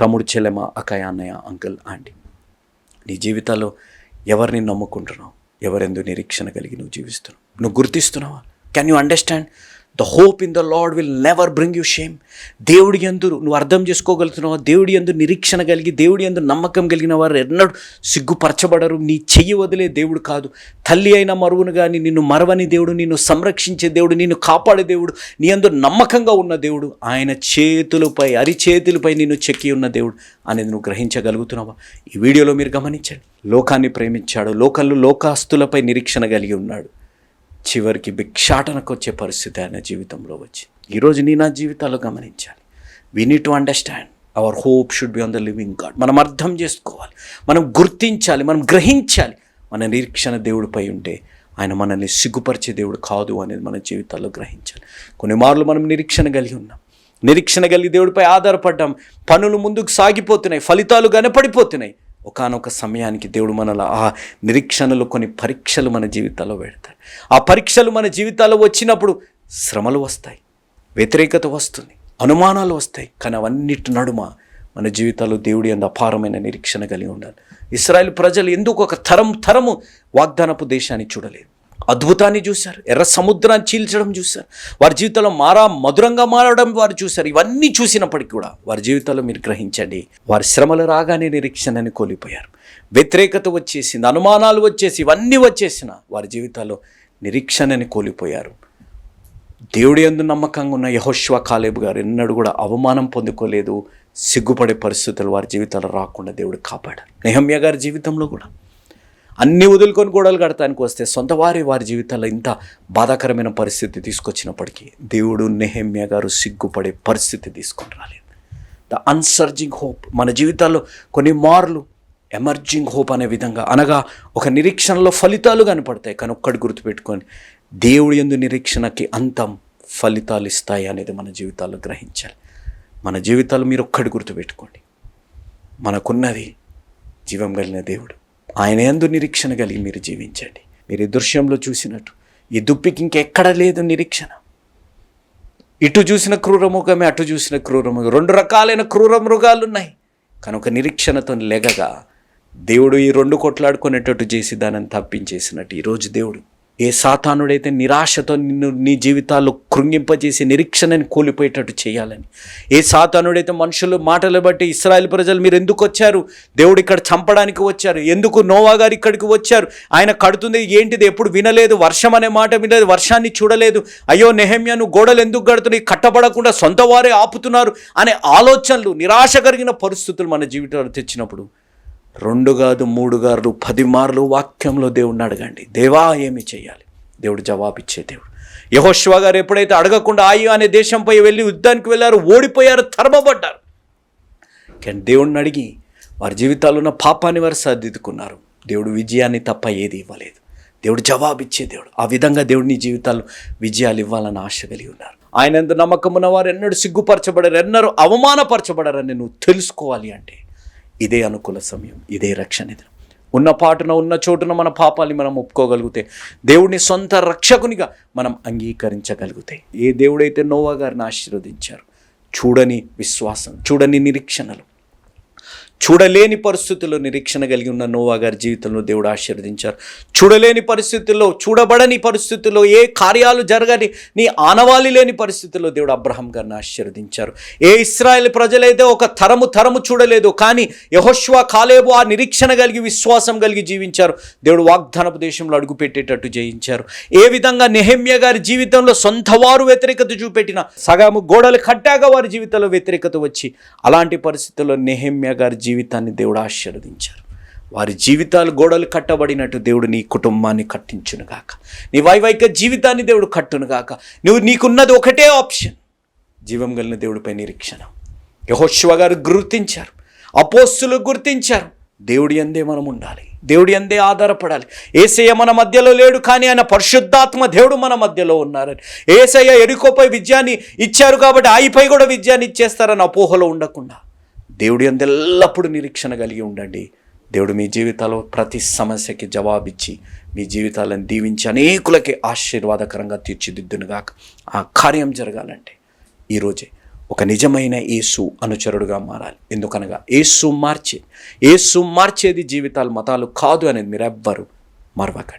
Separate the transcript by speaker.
Speaker 1: తమ్ముడు చెల్లెమ అక్కయ్య అన్నయ్య అంకుల్ ఆంటీ. నీ జీవితాల్లో ఎవరిని నమ్ముకుంటున్నావు? ఎవరెందు నిరీక్షణ కలిగి నువ్వు జీవిస్తున్నావు? నువ్వు గుర్తిస్తున్నావా? Can you understand the hope in the Lord will never bring you shame దేవుడి ఎందు నువ్వు అర్థం చేసుకోగలుగుతున్నావా? దేవుడి ఎందు నిరీక్షణ కలిగి దేవుడి ఎందు నమ్మకం కలిగిన వారు ఎన్నడూ సిగ్గుపరచబడరు. నీ చెయ్యి వదిలే దేవుడు కాదు. తల్లి అయిన మరువును కానీ నిన్ను మరవని దేవుడు నిన్ను సంరక్షించే దేవుడు నిన్ను కాపాడే దేవుడు నీ అందు నమ్మకంగా ఉన్న దేవుడు ఆయన చేతులపై అరిచేతులపై నిన్ను చెక్కి ఉన్న దేవుడు అనేది నువ్వు గ్రహించగలుగుతున్నావా? ఈ వీడియోలో మీరు గమనించండి. లోకాన్ని ప్రేమించాడు. లోకంలో లోకాస్తులపై నిరీక్షణ కలిగి ఉన్నాడు. చివరికి భిక్షాటనకు వచ్చే పరిస్థితి ఆయన జీవితంలో వచ్చి ఈరోజు నీ నా జీవితాలు గమనించాలి. We need to understand our hope should be on the living God మనం అర్థం చేసుకోవాలి. మనం గుర్తించాలి. మనం గ్రహించాలి. మన నిరీక్షణ దేవుడిపై ఉంటే ఆయన మనల్ని సిగ్గుపరిచే దేవుడు కాదు అనేది మన జీవితాల్లో గ్రహించాలి. కొన్ని మార్లు మనం నిరీక్షణ కలిగి ఉన్నాం. నిరీక్షణ కలిగి దేవుడిపై ఆధారపడ్డాం. పనులు ముందుకు సాగిపోతున్నాయి. ఫలితాలు కనపడిపోతున్నాయి. ఒకానొక సమయానికి దేవుడు మనల ఆ నిరీక్షణలో కొన్ని పరీక్షలు మన జీవితాల్లో పెడతాయి ఆ పరీక్షలు మన జీవితాల్లో వచ్చినప్పుడు శ్రమలు వస్తాయి వ్యతిరేకత వస్తుంది అనుమానాలు వస్తాయి కానీ అవన్నిటి నడుమ మన జీవితాల్లో దేవుడి అంత అపారమైన నిరీక్షణ కలిగి ఉండాలి. ఇస్రాయల్ ప్రజలు ఎందుకు ఒక తరం తరము వాగ్దానపు దేశాన్ని చూడలేదు? అద్భుతాన్ని చూశారు. ఎర్ర సముద్రాన్ని చీల్చడం చూశారు. వారి జీవితంలో మారా మధురంగా మారడం వారు చూశారు. ఇవన్నీ చూసినప్పటికీ కూడా వారి జీవితంలో మీరు గ్రహించండి. వారి శ్రమలు రాగానే నిరీక్షణని కోల్పోయారు. వ్యతిరేకత వచ్చేసింది అనుమానాలు వచ్చేసి ఇవన్నీ వచ్చేసిన వారి జీవితాల్లో నిరీక్షణని కోల్పోయారు. దేవుడి ఎందు నమ్మకంగా ఉన్న యహోశ్వ కాలేబు గారు ఎన్నడూ కూడా అవమానం పొందుకోలేదు. సిగ్గుపడే పరిస్థితులు వారి జీవితాలు రాకుండా దేవుడు కాపాడారు. నెహమ్య గారి జీవితంలో కూడా అన్ని వదులుకొని గోడలు కడతానికి వస్తే సొంత వారి వారి జీవితాల్లో ఇంత బాధాకరమైన పరిస్థితి తీసుకొచ్చినప్పటికీ దేవుడు నెహమ్య గారు సిగ్గుపడే పరిస్థితి తీసుకొని రాలేదు. ద అన్సర్జింగ్ హోప్ మన జీవితాల్లో కొన్ని మార్లు ఎమర్జింగ్ హోప్ అనే విధంగా అనగా ఒక నిరీక్షణలో ఫలితాలు కనపడతాయి కానీ ఒక్కటి గుర్తుపెట్టుకొని దేవుడి ఎందు నిరీక్షణకి అంతం ఫలితాలు ఇస్తాయి అనేది మన జీవితాల్లో గ్రహించాలి. మన జీవితాలు మీరు ఒక్కటి గుర్తుపెట్టుకోండి. మనకున్నది జీవం కలిగిన దేవుడు. ఆయన ఎందు నిరీక్షణ కలిగి మీరు జీవించండి. మీరు ఈ దృశ్యంలో చూసినట్టు ఈ దుప్పికి ఇంకెక్కడ లేదు నిరీక్షణ. ఇటు చూసిన క్రూర మృగమే అటు చూసిన క్రూర మృగం రెండు రకాలైన క్రూర మృగాలు ఉన్నాయి కనుక నిరీక్షణతో లెగగా దేవుడు ఈ రెండు కొట్లాడుకునేటట్టు చేసి దానిని తప్పించేసినట్టు ఈరోజు దేవుడు ఏ సాతానుడైతే నిరాశతో నిన్ను నీ జీవితాల్లో కృంగింపజేసి నిరీక్షణని కూలిపోయేటట్టు చేయాలని. ఏ సాతానుడైతే మనుషులు మాటలు బట్టి ఇస్రాయల్ ప్రజలు మీరు ఎందుకు వచ్చారు? దేవుడు ఇక్కడ చంపడానికి వచ్చారు. ఎందుకు నోవా గారు ఇక్కడికి వచ్చారు? ఆయన కడుతుంది ఏంటిది? ఎప్పుడు వినలేదు. వర్షం అనే మాట వినలేదు. వర్షాన్ని చూడలేదు. అయ్యో నెహమ్యను గోడలు ఎందుకు కడుతున్నాయి? కట్టబడకుండా సొంత వారే ఆపుతున్నారు అనే ఆలోచనలు నిరాశ కలిగిన పరిస్థితులు మన జీవితంలో తెచ్చినప్పుడు రెండు కాదు మూడు గారులు పది మార్లు వాక్యంలో దేవుడిని అడగండి. దేవా ఏమి చేయాలి దేవుడు జవాబిచ్చే దేవుడు. యహోశ్వ గారు ఎప్పుడైతే అడగకుండా ఆయు అనే దేశంపై వెళ్ళి యుద్ధానికి వెళ్ళారు ఓడిపోయారు తరమబడ్డారు. కానీ దేవుడిని అడిగి వారి జీవితాల్లో ఉన్న పాపాన్ని వారు సర్దిద్దుకున్నారు. దేవుడు విజయాన్ని తప్ప ఏది ఇవ్వలేదు. దేవుడు జవాబిచ్చే దేవుడు. ఆ విధంగా దేవుడిని జీవితాల్లో విజయాలు ఇవ్వాలని ఆశ కలిగి ఉన్నారు. ఆయన ఎంత నమ్మకం ఉన్న వారు ఎన్నడూ సిగ్గుపరచబడరు ఎన్నరూ అవమానపరచబడరని నువ్వు తెలుసుకోవాలి అంటే ఇదే అనుకూల సమయం ఇదే రక్షణ దినం ఉన్న పాటున ఉన్న చోటున మన పాపాలని మనం ఒప్పుకోగలిగితే దేవుడిని సొంత రక్షకునిగా మనం అంగీకరించగలిగితే. ఏ దేవుడైతే నోవా గారిని ఆశీర్వదించారు చూడని విశ్వాసం చూడని నిరీక్షణలు చూడలేని పరిస్థితుల్లో నిరీక్షణ కలిగి ఉన్న నోవా గారి జీవితంలో దేవుడు ఆశీర్వదించారు. చూడలేని పరిస్థితుల్లో చూడబడని పరిస్థితుల్లో ఏ కార్యాలు జరగని నీ ఆనవాళి లేని పరిస్థితుల్లో దేవుడు అబ్రహం గారిని ఆశీర్వదించారు. ఏ ఇస్రాయల్ ప్రజలైతే ఒక తరము తరము చూడలేదు కానీ యహోష్వా కాలేబు ఆ నిరీక్షణ కలిగి విశ్వాసం కలిగి జీవించారు. దేవుడు వాగ్దానపు దేశంలో అడుగుపెట్టేటట్టు జయించారు. ఏ విధంగా నెహమ్య గారి జీవితంలో సొంత వారు వ్యతిరేకత చూపెట్టిన సగము గోడలు కట్టాక వారి జీవితంలో వ్యతిరేకత వచ్చి అలాంటి పరిస్థితుల్లో నెహమ్య గారి జీవితాన్ని దేవుడు ఆశీర్వదించారు. వారి జీవితాలు గోడలు కట్టబడినట్టు దేవుడు నీ కుటుంబాన్ని కట్టించునుగాక నీ వైవాహిక జీవితాన్ని దేవుడు కట్టునుగాక నువ్వు నీకున్నది ఒకటే ఆప్షన్. జీవం కలిగిన దేవుడిపై నిరీక్షణ. యహోశివ గారు గుర్తించారు. అపోస్తులు గుర్తించారు. దేవుడి అందే మనం ఉండాలి. దేవుడి అందే ఆధారపడాలి. ఏసయ్య మన మధ్యలో లేడు కానీ ఆయన పరిశుద్ధాత్మ దేవుడు మన మధ్యలో ఉన్నారని. ఏసయ్య ఎరుకోపై విజయాన్ని ఇచ్చారు కాబట్టి ఆయిపై కూడా విజయాన్ని ఇచ్చేస్తారని అపోహలో ఉండకుండా. దేవుడి అందు ఎల్లప్పుడూ నిరీక్షణ కలిగి ఉండండి. దేవుడు మీ జీవితాల్లో ప్రతి సమస్యకి జవాబిచ్చి మీ జీవితాలను దీవించి అనేకులకి ఆశీర్వాదకరంగా తీర్చిదిద్దునుగాక. ఆ కార్యం జరగాలంటే ఈరోజే ఒక నిజమైన యేసు అనుచరుడుగా మారాలి. ఎందుకనగా యేసు మార్చే యేసు మార్చేది జీవితాలు మతాలు కాదు అనేది మీరు ఎవ్వరు మరవకండి.